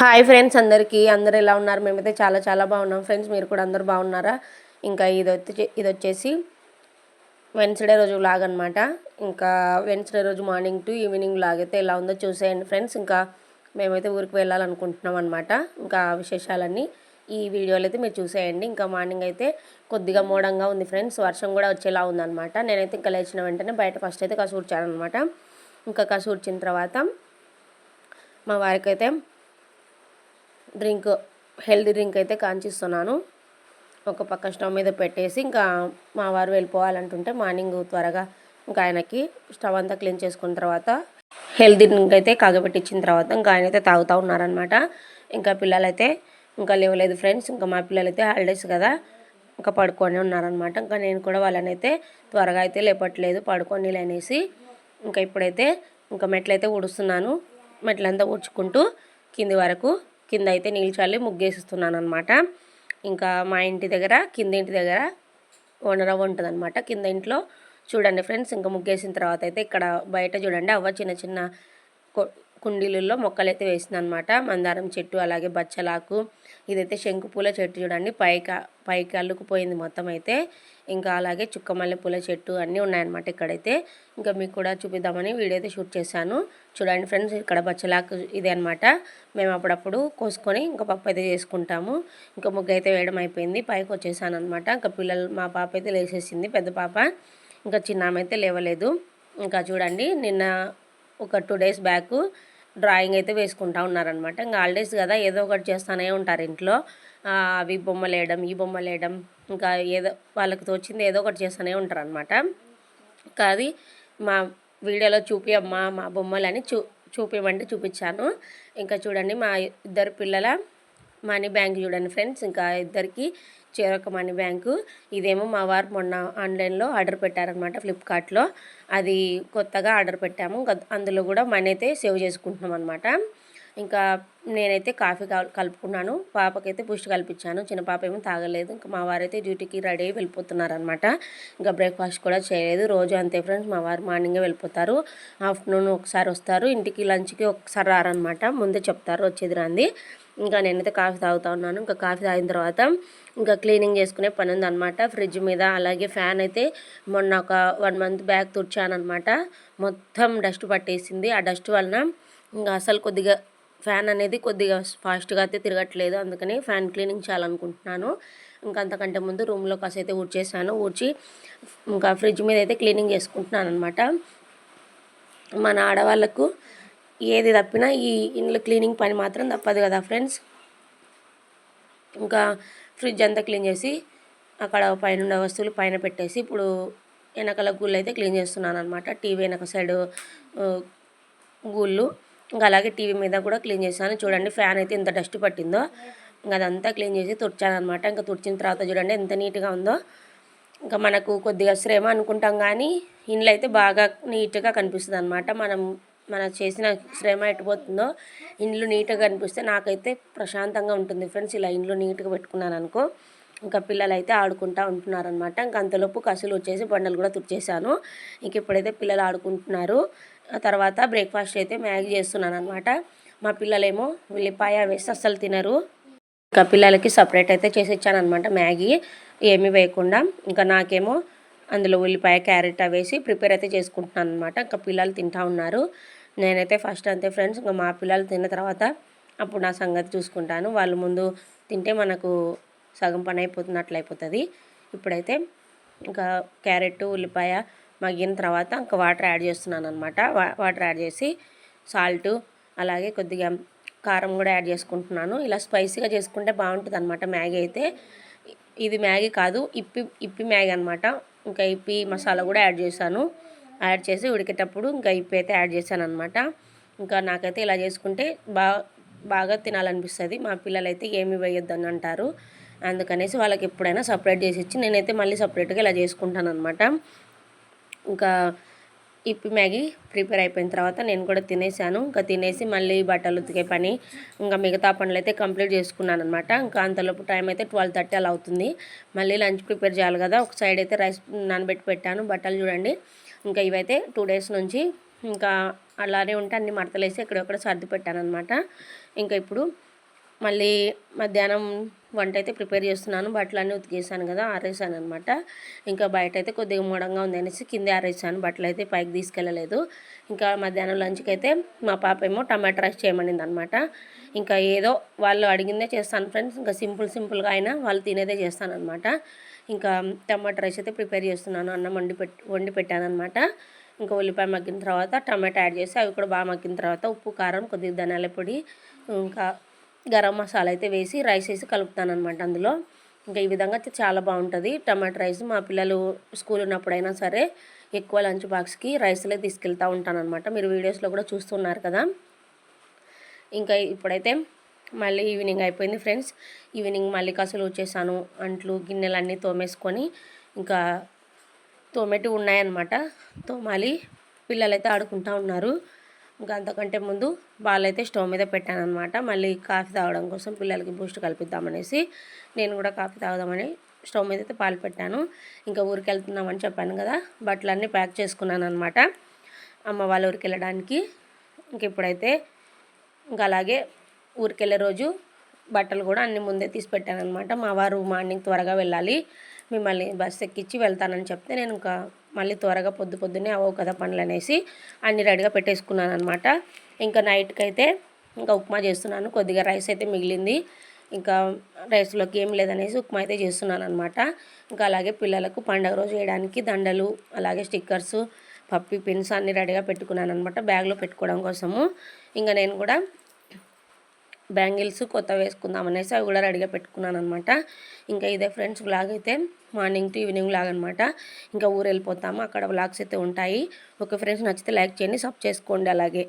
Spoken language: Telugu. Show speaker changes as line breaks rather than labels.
హాయ్ ఫ్రెండ్స్ అందరికీ. అందరు ఎలా ఉన్నారు? మేమైతే చాలా చాలా బాగున్నాం ఫ్రెండ్స్. మీరు కూడా అందరు బాగున్నారా? ఇంకా ఇది వచ్చి ఇది వచ్చేసి వెన్స్డే రోజు లాగ్ అనమాట ఇంకా వెన్స్డే రోజు మార్నింగ్ టు ఈవినింగ్ లాగ్ అయితే ఎలా ఉందో చూసేయండి ఫ్రెండ్స్. ఇంకా మేమైతే ఊరికి వెళ్ళాలనుకుంటున్నాం అనమాట ఇంకా విశేషాలన్నీ ఈ వీడియోలు అయితే మీరు చూసేయండి. ఇంకా మార్నింగ్ అయితే కొద్దిగా మోడంగా ఉంది ఫ్రెండ్స్. వర్షం కూడా వచ్చేలా ఉందన్నమాట. నేనైతే ఇంకా లేచిన వెంటనే బయట ఫస్ట్ అయితే కసూర్చాను అనమాట ఇంకా కసూర్చిన తర్వాత మా వారికి అయితే డ్రింక్ హెల్దీ డ్రింక్ అయితే కాంచిస్తున్నాను. ఒక పక్క స్టవ్ మీద పెట్టేసి ఇంకా మా వారు వెళ్ళిపోవాలంటుంటే మార్నింగ్ త్వరగా ఇంకా ఆయనకి స్టవ్ అంతా క్లీన్ చేసుకున్న తర్వాత హెల్దీ డ్రింక్ అయితే కాగబెట్టించిన తర్వాత ఇంకా ఆయన అయితే తాగుతూ ఉన్నారనమాట ఇంకా పిల్లలైతే ఇంకా లేవలేదు ఫ్రెండ్స్ ఇంకా మా పిల్లలైతే హాలిడేస్ కదా ఇంకా పడుకొని ఉన్నారనమాట ఇంకా నేను కూడా వాళ్ళనైతే త్వరగా అయితే లేపట్లేదు పడుకొని అనేసి ఇంకా ఇప్పుడైతే ఇంకా మెట్లయితే ఊడుస్తున్నాను. మెట్లంతా ఊడ్చుకుంటూ కింది వరకు కింద అయితే నీళ్ళు చల్లి ముగ్గేసిస్తున్నాను అనమాట ఇంకా మా ఇంటి దగ్గర కింద ఇంటి దగ్గర వనరవ్వ ఉంటుంది అనమాట కింద ఇంట్లో చూడండి ఫ్రెండ్స్ ఇంకా ముగ్గేసిన తర్వాత అయితే ఇక్కడ బయట చూడండి అవ్వ చిన్న చిన్న కుండీలలో మొక్కలు అయితే వేసింది అనమాట మందారం చెట్టు అలాగే బచ్చలాకు ఇదైతే శంకుపూల చెట్టు చూడండి. పైకి పైకి అల్లుకుపోయింది మొత్తం అయితే. ఇంకా అలాగే చుక్కమల్లె పూల చెట్టు అన్నీ ఉన్నాయన్నమాట ఇక్కడైతే. ఇంకా మీకు కూడా చూపిద్దామని వీడియో అయితే షూట్ చేశాను. చూడండి ఫ్రెండ్స్ ఇక్కడ బచ్చలాకు ఇదే అనమాట మేము అప్పుడప్పుడు కోసుకొని ఇంకా పప్పు అయితే చేసుకుంటాము. ఇంకా ముగ్గు అయితే వేయడం అయిపోయింది. పైకి వచ్చేసాను అనమాట ఇంకా పిల్లలు మా పాప అయితే లేచేసింది పెద్ద పాప. ఇంకా చిన్న అయితే లేవలేదు. ఇంకా చూడండి నిన్న ఒక టూ డేస్ బ్యాక్ డ్రాయింగ్ అయితే వేసుకుంటా ఉన్నారనమాట ఇంకా హాలిడేస్ కదా ఏదో ఒకటి చేస్తూనే ఉంటారు ఇంట్లో. అవి బొమ్మలు వేయడం ఈ బొమ్మలు వేయడం ఇంకా ఏదో వాళ్ళకి తోచింది ఏదో ఒకటి చేస్తూనే ఉంటారు అనమాట ఇంకా అది మా వీడియోలో చూపియమ్మా మా బొమ్మలని చూ చూపించమంటే చూపించాను. ఇంకా చూడండి మా ఇద్దరు పిల్లల మనీ బ్యాంక్ చూడండి ఫ్రెండ్స్ ఇంకా ఇద్దరికి చేరొక మనీ బ్యాంకు. ఇదేమో మా వారు మొన్న ఆన్లైన్లో ఆర్డర్ పెట్టారనమాట ఫ్లిప్కార్ట్లో. అది కొత్తగా ఆర్డర్ పెట్టాము అందులో కూడా మనీ అయితే సేవ్ చేసుకుంటున్నాం అనమాట ఇంకా నేనైతే కాఫీ కలుపుకున్నాను పాపకైతే పుష్టి కల్పించాను. చిన్న పాప ఏమో తాగలేదు ఇంకా మా వారైతే డ్యూటీకి రెడీ అయ్యి వెళ్ళిపోతున్నారనమాట ఇంకా బ్రేక్ఫాస్ట్ కూడా చేయలేదు రోజు అంతే ఫ్రెండ్స్ మా వారు మార్నింగే వెళ్ళిపోతారు ఆఫ్టర్నూన్ ఒకసారి వస్తారు ఇంటికి లంచ్కి ఒకసారి రారనమాట ముందే చెప్తారు వచ్చేది రాంది. ఇంకా నేనైతే కాఫీ తాగుతూ ఉన్నాను. ఇంకా కాఫీ తాగిన తర్వాత ఇంకా క్లీనింగ్ చేసుకునే పని ఉందన్నమాట. ఫ్రిడ్జ్ మీద అలాగే ఫ్యాన్ అయితే మొన్న ఒక వన్ మంత్ బ్యాక్ తుడిచానమాట మొత్తం డస్ట్ పట్టేసింది. ఆ డస్ట్ వలన ఇంకా అసలు కొద్దిగా ఫ్యాన్ అనేది కొద్దిగా ఫాస్ట్గా అయితే తిరగట్లేదు. అందుకని ఫ్యాన్ క్లీనింగ్ చేయాలనుకుంటున్నాను. ఇంకా అంతకంటే ముందు రూమ్లో కాసైతే ఊడ్చేసాను. ఊడ్చి ఇంకా ఫ్రిడ్జ్ మీద అయితే క్లీనింగ్ చేసుకుంటున్నాను అనమాట మన ఆడవాళ్ళకు ఏది తప్పినా ఈ ఇంట్లో క్లీనింగ్ పని మాత్రం తప్పదు కదా ఫ్రెండ్స్. ఇంకా ఫ్రిడ్జ్ అంతా క్లీన్ చేసి అక్కడ పైన ఉన్న వస్తువులు పైన పెట్టేసి ఇప్పుడు వెనకాల గుళ్ళు అయితే క్లీన్ చేస్తున్నాను అనమాట టీవీ వెనక సైడ్ గుళ్ళు. ఇంకా అలాగే టీవీ మీద కూడా క్లీన్ చేశాను. చూడండి ఫ్యాన్ అయితే ఎంత డస్ట్ పట్టిందో. ఇంకా అదంతా క్లీన్ చేసి తుడిచాను అనమాట ఇంకా తుడిచిన తర్వాత చూడండి ఎంత నీట్గా ఉందో. ఇంకా మనకు కొద్దిగా శ్రమ అనుకుంటాం కానీ ఇండ్లు అయితే బాగా నీట్గా కనిపిస్తుంది అనమాట మనం మన చేసిన శ్రమ ఎట్టుపోతుందో ఇండ్లు నీట్గా కనిపిస్తే నాకైతే ప్రశాంతంగా ఉంటుంది. ఫ్రెండ్స్ ఇలా ఇండ్లు నీట్గా పెట్టుకున్నాను అనుకో ఇంకా పిల్లలు అయితే ఆడుకుంటూ ఉంటున్నారనమాట ఇంకా అంతలోపు కసులు వచ్చేసి బండలు కూడా తుడిచేశాను. ఇంక ఇప్పుడైతే పిల్లలు ఆడుకుంటున్నారు. తర్వాత బ్రేక్ఫాస్ట్ అయితే మ్యాగీ చేస్తున్నాను అనమాట మా పిల్లలేమో ఉల్లిపాయ వేసి అస్సలు తినరు. ఇంకా పిల్లలకి సపరేట్ అయితే చేసి ఇచ్చాను అనమాట మ్యాగీ. ఏమీ వేయకుండా ఇంకా నాకేమో అందులో ఉల్లిపాయ క్యారెట్ వేసి ప్రిపేర్ అయితే చేసుకుంటున్నాను అనమాట ఇంకా పిల్లలు తింటా ఉన్నారు. నేనైతే ఫస్ట్ అంతే ఫ్రెండ్స్ ఇంకా మా పిల్లలు తిన్న తర్వాత అప్పుడు నా సంగతి చూసుకుంటాను. వాళ్ళు ముందు తింటే మనకు సగం పని అయిపోతున్నట్లు అయిపోతుంది. ఇప్పుడైతే ఇంకా క్యారెట్ ఉల్లిపాయ మగ్గిన తర్వాత ఇంకా వాటర్ యాడ్ చేస్తున్నాను అనమాట వాటర్ యాడ్ చేసి సాల్ట్ అలాగే కొద్దిగా కారం కూడా యాడ్ చేసుకుంటున్నాను. ఇలా స్పైసీగా చేసుకుంటే బాగుంటుంది అనమాట మ్యాగీ అయితే. ఇది మ్యాగీ కాదు ఇప్పి ఇప్పి మ్యాగీ అనమాట ఇంకా ఇప్పి మసాలా కూడా యాడ్ చేశాను. యాడ్ చేసి ఉడికేటప్పుడు ఇంకా ఇప్పి అయితే యాడ్ చేశాను అనమాట ఇంకా నాకైతే ఇలా చేసుకుంటే బాగా బాగా తినాలనిపిస్తుంది. మా పిల్లలు అయితే ఏమి వేయొద్దని అంటారు అందుకనేసి వాళ్ళకి ఎప్పుడైనా సపరేట్ చేసి ఇచ్చి నేనైతే మళ్ళీ సపరేట్గా ఇలా చేసుకుంటాను అనమాట ఇంకా ఇప్పి మ్యాగీ ప్రిపేర్ అయిపోయిన తర్వాత నేను కూడా తినేసాను. ఇంకా తినేసి మళ్ళీ బట్టలు ఉతికే పని ఇంకా మిగతా పనులు అయితే కంప్లీట్ చేసుకున్నాను అనమాట ఇంకా అంతలోపు టైం అయితే ట్వెల్వ్ థర్టీ అలా అవుతుంది. మళ్ళీ లంచ్ ప్రిపేర్ చేయాలి కదా. ఒక సైడ్ అయితే రైస్ నానబెట్టి పెట్టాను. బట్టలు చూడండి. ఇంకా ఇవైతే టూ డేస్ నుంచి ఇంకా అలానే ఉంటే అన్ని మడతలేసి ఎక్కడెక్కడ సర్ది పెట్టాను అనమాట ఇంకా ఇప్పుడు మళ్ళీ మధ్యాహ్నం వంట అయితే ప్రిపేర్ చేస్తున్నాను. బట్టలు అన్నీ ఉతికేసాను కదా ఆరేసాను అనమాట ఇంకా బయట అయితే కొద్దిగా మూడంగా ఉంది అనేసి కిందే ఆరేసాను. బట్టలు అయితే పైకి తీసుకెళ్ళలేదు. ఇంకా మధ్యాహ్నం లంచ్కి అయితే మా పాప ఏమో టమాటా రైస్ చేయమనింది అనమాట ఇంకా ఏదో వాళ్ళు అడిగిందే చేస్తాను ఫ్రెండ్స్. ఇంకా సింపుల్ సింపుల్గా అయినా వాళ్ళు తినేదే చేస్తాను అనమాట ఇంకా టమాటా రైస్ అయితే ప్రిపేర్ చేస్తున్నాను. అన్నం వండి పెట్టి వండి పెట్టాను అనమాట ఇంకా ఉల్లిపాయ మగ్గిన తర్వాత టమాటా యాడ్ చేసి అవి కూడా బాగా మగ్గిన తర్వాత ఉప్పు కారం కొద్దిగా ధనాల పొడి ఇంకా గరం మసాలా అయితే వేసి రైస్ వేసి కలుపుతాను అనమాట అందులో. ఇంకా ఈ విధంగా అయితే చాలా బాగుంటుంది. టమాటా రైస్ మా పిల్లలు స్కూల్ ఉన్నప్పుడైనా సరే ఎక్కువ లంచ్ బాక్స్కి రైస్లే తీసుకెళ్తూ ఉంటాను అనమాట మీరు వీడియోస్లో కూడా చూస్తున్నారు కదా. ఇంకా ఇప్పుడైతే మళ్ళీ ఈవినింగ్ అయిపోయింది ఫ్రెండ్స్. ఈవినింగ్ మళ్ళీ కసులు వచ్చేసాను. అంట్లు గిన్నెలు అన్నీ తోమేసుకొని ఇంకా తోమెటి ఉన్నాయన్నమాట. తోమాలి. పిల్లలైతే ఆడుకుంటూ ఉన్నారు. ఇంకా అంతకంటే ముందు వాళ్ళైతే స్టవ్ మీద పెట్టాను అనమాట మళ్ళీ కాఫీ తాగడం కోసం పిల్లలకి బూస్ట్ కల్పిద్దామనేసి నేను కూడా కాఫీ తాగుదామని స్టవ్ మీద అయితే పాలు పెట్టాను. ఇంకా ఊరికి వెళ్తున్నామని చెప్పాను కదా బట్టలన్నీ ప్యాక్ చేసుకున్నాను అనమాట అమ్మ వాళ్ళ ఊరికి వెళ్ళడానికి ఇంక ఇప్పుడైతే ఇంకా అలాగే ఊరికి వెళ్ళే రోజు బట్టలు కూడా అన్ని ముందే తీసి పెట్టాను అనమాట మా వారు మార్నింగ్ త్వరగా వెళ్ళాలి మిమ్మల్ని బస్సు ఎక్కించి వెళ్తానని చెప్తే నేను ఇంకా మళ్ళీ త్వరగా పొద్దు పొద్దున్నే అవవు కదా పనులు అనేసి అన్ని రెడీగా పెట్టేసుకున్నాను అనమాట ఇంకా నైట్కి అయితే ఇంకా ఉప్మా చేస్తున్నాను. కొద్దిగా రైస్ అయితే మిగిలింది. ఇంకా రైస్లోకి ఏం లేదనేసి ఉప్మా అయితే చేస్తున్నాను అనమాట ఇంకా అలాగే పిల్లలకు పండగ రోజు వేయడానికి దండలు అలాగే స్టిక్కర్స్ పప్పి పిన్స్ అన్ని రెడీగా పెట్టుకున్నాను అనమాట బ్యాగ్లో పెట్టుకోవడం కోసము. ఇంకా నేను కూడా బ్యాంగిల్స్ కొత్త వేసుకుందాం అనేసి అవి కూడా రెడీగా పెట్టుకున్నాను అనమాట ఇంకా ఇదే ఫ్రెండ్స్ వ్లాగ్ అయితే మార్నింగ్ టు ఈవినింగ్ వ్లాగ్ అనమాట ఇంకా ఊరు వెళ్ళిపోతాము. అక్కడ వ్లాగ్స్ అయితే ఉంటాయి. ఓకే ఫ్రెండ్స్ నచ్చితే లైక్ చేయండి సబ్ చేసుకోండి అలాగే.